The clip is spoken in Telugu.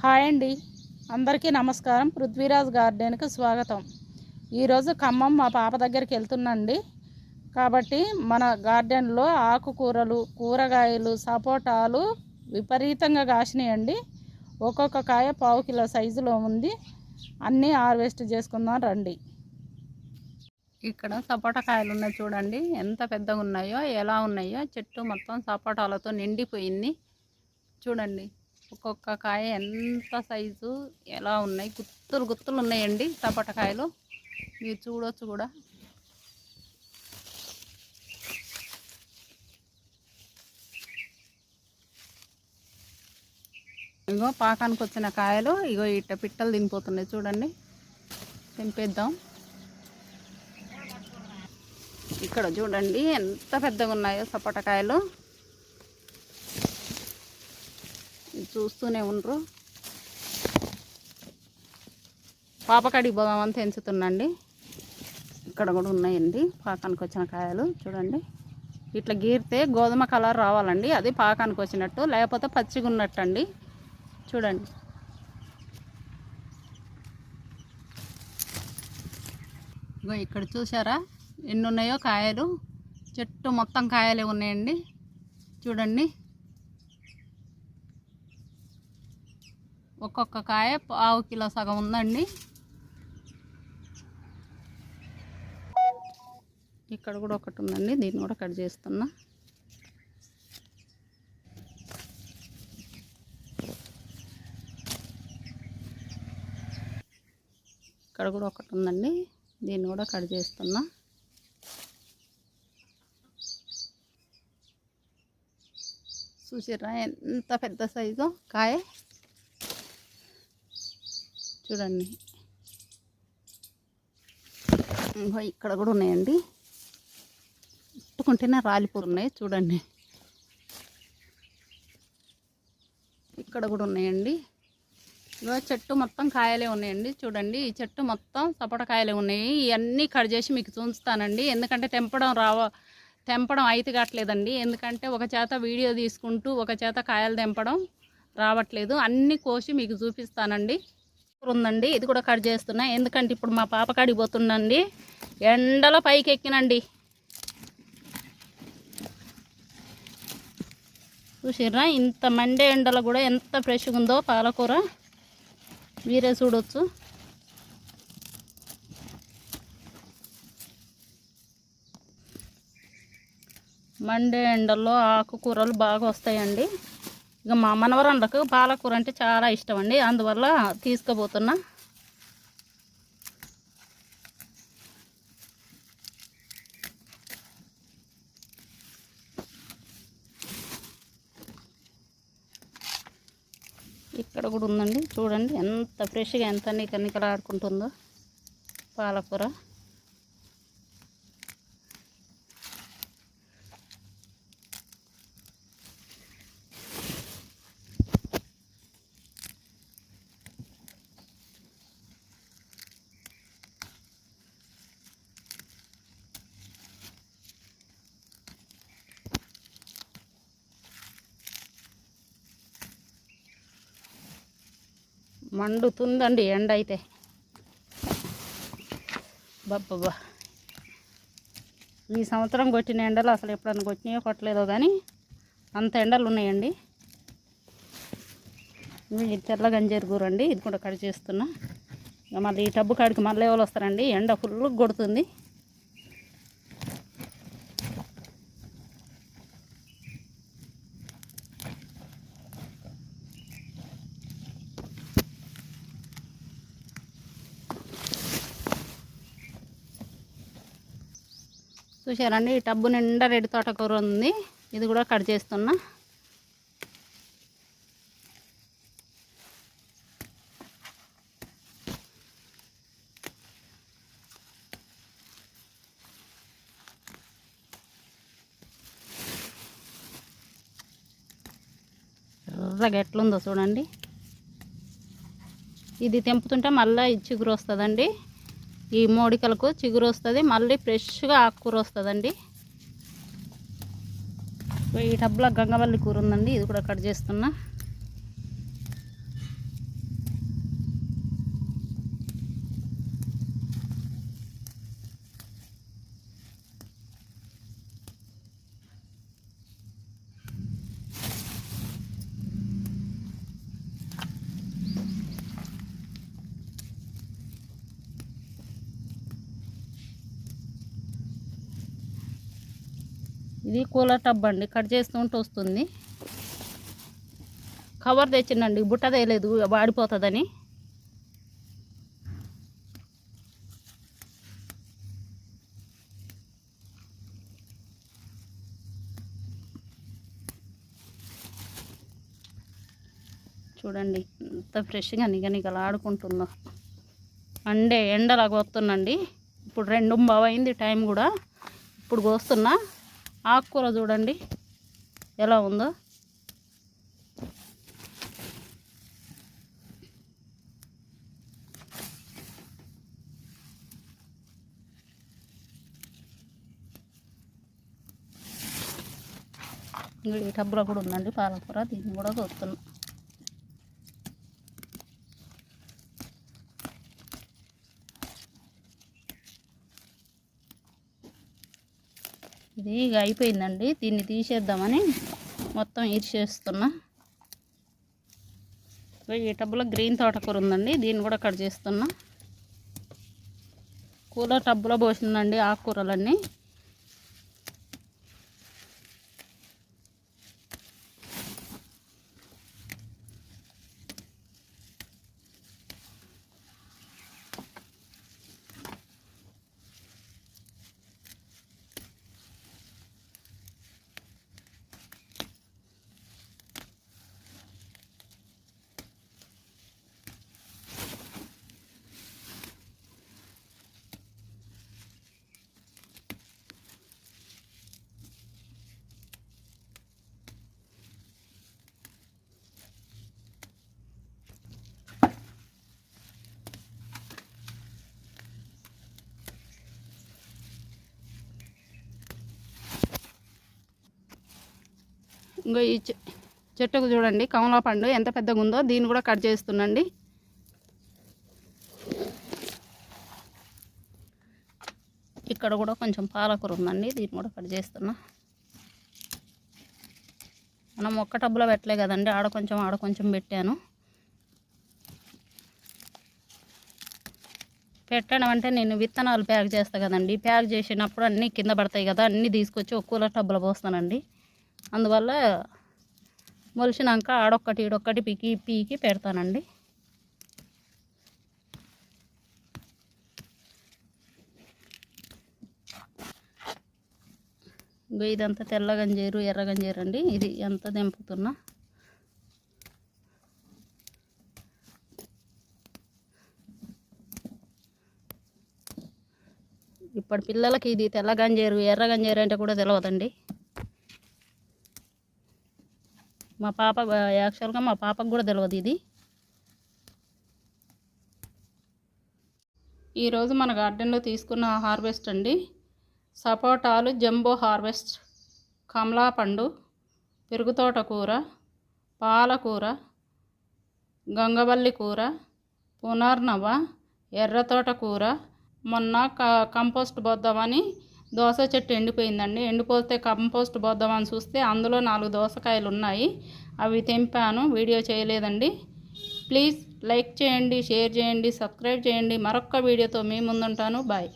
హాయ్ అండి. అందరికీ నమస్కారం. పృథ్వీరాజ్ గార్డెన్కి స్వాగతం. ఈరోజు ఖమ్మం మా పాప దగ్గరికి వెళ్తుందండి కాబట్టి మన గార్డెన్లో ఆకుకూరలు కూరగాయలు సపోటాలు విపరీతంగా కాసినాయండి. ఒక్కొక్క కాయ పావు కిలో సైజులో ఉంది. అన్నీ హార్వెస్ట్ చేసుకుందాం రండి. ఇక్కడ సపోటా కాయలు ఉన్నాయి చూడండి. ఎంత పెద్దగా ఉన్నాయో ఎలా ఉన్నాయో చెట్టు మొత్తం సపోటాలతో నిండిపోయింది. చూడండి. ఒక్కొక్క కాయ ఎంత సైజు ఎలా ఉన్నాయి? గుత్తులు గుత్తులు ఉన్నాయండి సపోటా కాయలు మీరు చూడొచ్చు కూడా. ఇగో పాకానికి వచ్చిన కాయలు. ఇగో ఇట్ట పిట్టలు తినిపోతున్నాయి చూడండి. తెంపేద్దాం. ఇక్కడ చూడండి ఎంత పెద్దగా ఉన్నాయో సపోటకాయలు కాయలు ఇది చూస్తూనే ఉండరు. పాపకాడికి పోదామని తెంచుతున్నాండి. ఇక్కడ కూడా ఉన్నాయండి. పాకానికి వచ్చిన కాయలు చూడండి. ఇట్లా గీరితే గోధుమ కలర్ రావాలండి. అది పాకానికి వచ్చినట్టు లేకపోతే పచ్చిగా ఉన్నట్టు అండి చూడండి. ఇగో ఇక్కడ చూసారా ఎన్ని ఉన్నాయో కాయలు. చెట్టు మొత్తం కాయలే ఉన్నాయండి. చూడండి. ఒక్కొక్క కాయ పావు కిలో సగం ఉందండి. ఇక్కడ కూడా ఒకటి ఉందండి దీన్ని కూడా కట్ చేస్తున్నా. ఇక్కడ కూడా ఒకటి ఉందండి దీన్ని కూడా కట్ చేస్తున్నా. చూసిర్రా ఎంత పెద్ద సైజు కాయ? చూడండి. ఇంకో ఇక్కడ కూడా ఉన్నాయండి. ఇట్టుకుంటేనే రాలిపోతున్నాయి చూడండి. ఇక్కడ కూడా ఉన్నాయండి. ఇగో చెట్టు మొత్తం కాయలే ఉన్నాయండి చూడండి. ఈ చెట్టు మొత్తం సపోటా కాయలే ఉన్నాయి. ఇవన్నీ కట్ చేసి మీకు చూస్తానండి ఎందుకంటే తెంపడం రావ తెంపడం అయితే కావట్లేదండి. ఎందుకంటే ఒక చేత వీడియో తీసుకుంటూ ఒక చేత కాయలు తెంపడం రావట్లేదు. అన్నీ కోసి మీకు చూపిస్తానండి. ఉందండి. ఇది కూడా కట్ చేస్తున్నా. ఎందుకంటే ఇప్పుడు మా పాప కాడికి ఎండలో పైకి ఎక్కినండి. చూసిర్రా? ఇంత మండే ఎండలో కూడా ఎంత ఫ్రెష్గా ఉందో పాలకూర. మీరే చూడొచ్చు. మండే ఎండల్లో ఆకుకూరలు బాగా వస్తాయండి. ఇక మా మనవరాళ్ళకు పాలకూర అంటే చాలా ఇష్టం అండి అందువల్ల తీసుకుపోతున్నా. ఇక్కడ కూడా ఉందండి. చూడండి ఎంత ఫ్రెష్గా ఎంత నికనికలాడుకుంటుందో పాలకూర. మండుతుందండి ఎండ అయితే బాబ్బా ఈ సంవత్సరం కొట్టిన ఎండలు అసలు ఎప్పుడన్నా కొట్టినాయో కొట్టలేదో కానీ అంత ఎండలు ఉన్నాయండి. ఇది తెల్ల గంజీరు కూర అండి ఇది కూడా కట్ చేస్తున్నా మళ్ళీ ఈ టబ్బు కాడికి మళ్ళీ ఎవరు వస్తారండి? ఎండ ఫుల్ కొడుతుంది. చూసారండి ఈ టబ్బు నిండా రెడ్డి తోటకూర ఉంది. ఇది కూడా కట్ చేస్తున్నా. ఎర్రగా ఎట్లుందో చూడండి. ఇది తెంపుతుంటే మళ్ళీ చిగురు వస్తుందండి ఈ మోడికలకు చిగురు వస్తుంది మళ్ళీ ఫ్రెష్గా ఆకుకూర వస్తుందండి. ఈ టబ్లో గంగవల్లి కూర ఉందండి ఇది కూడా కట్ చేస్తున్నా. ఇది కూలర్ టబ్ అండి. కట్ చేస్తుంటే వస్తుంది. కవర్ తెచ్చిండండి. బుట్ట తేయలేదు వాడిపోతుందని. చూడండి ఎంత ఫ్రెష్గా నిగనిగలా ఆడుకుంటుందో. అండే ఎండలాగా వస్తుందండి. ఇప్పుడు రెండు బావ అయింది టైం కూడా. ఇప్పుడు కోస్తున్నా. ఆకుకూర చూడండి. ఎలా ఉందో. ఈ టబ్బులో కూడా ఉందండి పాలకూర. దీన్ని కూడా చూస్తున్నాం. ఇది ఇక అయిపోయిందండి. దీన్ని తీసేద్దామని మొత్తం ఇరిచేస్తున్నా ఈ టబ్బులో గ్రీన్ తోటకూర ఉందండి. దీన్ని కూడా కట్ చేస్తున్నా. కూలర్ టబ్బులో పోసిందండి ఆకుకూరలన్నీ. ఇంకో ఈ చె- చెట్టుకు చూడండి. కమలా పండు ఎంత పెద్దగా ఉందో దీన్ని కూడా కట్ చేస్తుండండి. ఇక్కడ కూడా కొంచెం పాలకూర ఉందండి. దీన్ని కూడా కట్ చేస్తున్నా. మనం ఒక్క టబ్బులో పెట్టలే కదండి. ఆడ కొంచెం ఆడ కొంచెం పెట్టాను. పెట్టడం అంటే నేను విత్తనాలు ప్యాక్ చేస్తాను కదండి. ప్యాక్ చేసినప్పుడు అన్నీ కింద పడతాయి కదా. అన్నీ తీసుకొచ్చి ఒక కూలర్ టబ్బులో పోస్తానండి. అందువల్ల మొలిచినాక ఆడొక్కటి ఈడొక్కటి పీకి పీకి పెడతానండి. ఇదంతా తెల్ల గంజీరు ఎర్ర గంజీరు అండి ఇది ఎంత దింపుతున్నా. ఇప్పటి పిల్లలకి ఇది తెల్ల గంజీరు ఎర్ర గంజీరు అంటే కూడా తెలియదండి మా పాప యాక్చువల్గా మా పాపకు కూడా తెలియదు ఇది. ఈరోజు మన గార్డెన్లో తీసుకున్న హార్వెస్ట్ అండి. సపోటాలు జంబో హార్వెస్ట్ కమలా పండు పెరుగుతోట కూర పాలకూర గంగవల్లి కూర పునర్నవ ఎర్రతోట కూర మొన్న క కంపోస్ట్ బొద్దమని దోస చెట్టు ఎండిపోయిందండి. ఎండిపోతే కంపోస్ట్ పోద్దామని చూస్తే అందులో నాలుగు దోసకాయలు ఉన్నాయి. అవి తెంపాను వీడియో చేయలేదండి. ప్లీజ్ లైక్ చేయండి షేర్ చేయండి సబ్స్క్రైబ్ చేయండి. మరొక్క వీడియోతో మీ ముందుంటాను. బాయ్.